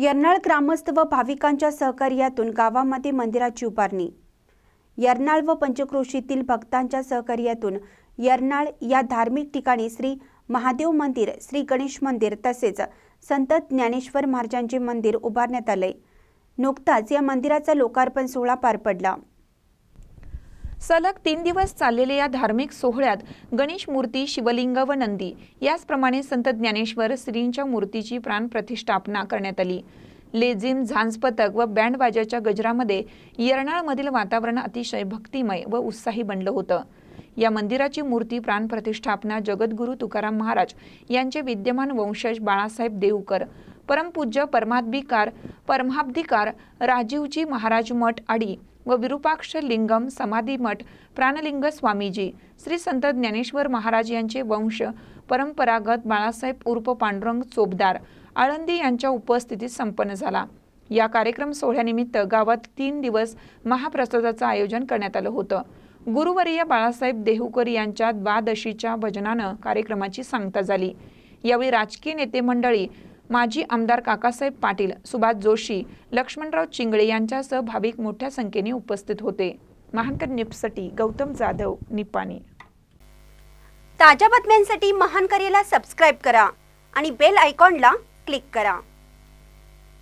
यर्नाळ ग्रामस्थ व भाविकांच्या सहकार्यातून गावामध्ये मंदिराची उभारणी. यर्नाळ व पंचक्रोशीतील भक्तांच्या सहकार्यातून यर्नाळ या धार्मिक ठिकाणी श्री महादेव मंदिर श्री गणेश मंदिर तसेच संत ज्ञानेश्वर महाराजांचे मंदिर उभारण्यात आले. नुकताच या मंदिराचा लोकार्पण सोहळा पार पडला. सलग तीन दिवस चाललेल्या या धार्मिक सोहळ्यात गणेश मूर्ती शिवलिंग व नंदी याचप्रमाणे संत ज्ञानेश्वर श्रींच्या मूर्तीची प्राणप्रतिष्ठापना करण्यात आली. लेझिम झांज पथक व बँडबाजाच्या गजरामध्ये येरनाळमधील वातावरण अतिशय भक्तिमय व उत्साही बनलं होतं. या मंदिराची मूर्ती प्राणप्रतिष्ठापना जगद्गुरू तुकाराम महाराज यांचे विद्यमान वंशज बाळासाहेब देऊकर परमपूज्य परमाधिकार परमाब्धिकार राजीवजी महाराज मठ आडी व विरूपाक्ष लिंगम समाधी मठ प्राणलिंग स्वामीजी श्री संत ज्ञानेश्वर महाराज यांचे वंश परंपरागत बाळासाहेब उर्फ पांडुरंग चोपदार आळंदी यांच्या उपस्थितीत संपन्न झाला. या कार्यक्रम सोहळ्यानिमित्त गावात तीन दिवस महाप्रसादाचं आयोजन करण्यात आलं होतं. गुरुवर्य बाळासाहेब देहूकर यांच्या द्वादशीच्या भजनानं कार्यक्रमाची सांगता झाली. यावेळी राजकीय नेते मंडळी माजी आमदार काकासाहेब पाटील सुभाष जोशी लक्ष्मणराव चिंगळे यांच्यासह भाविक मोठ्या संख्येने उपस्थित होते. महानकर निपसटी गौतम जाधव निपाणी. ताज्या बातम्यांसाठी महानकरेला सबस्क्राईब करा आणि बेल आयकॉनला क्लिक करा.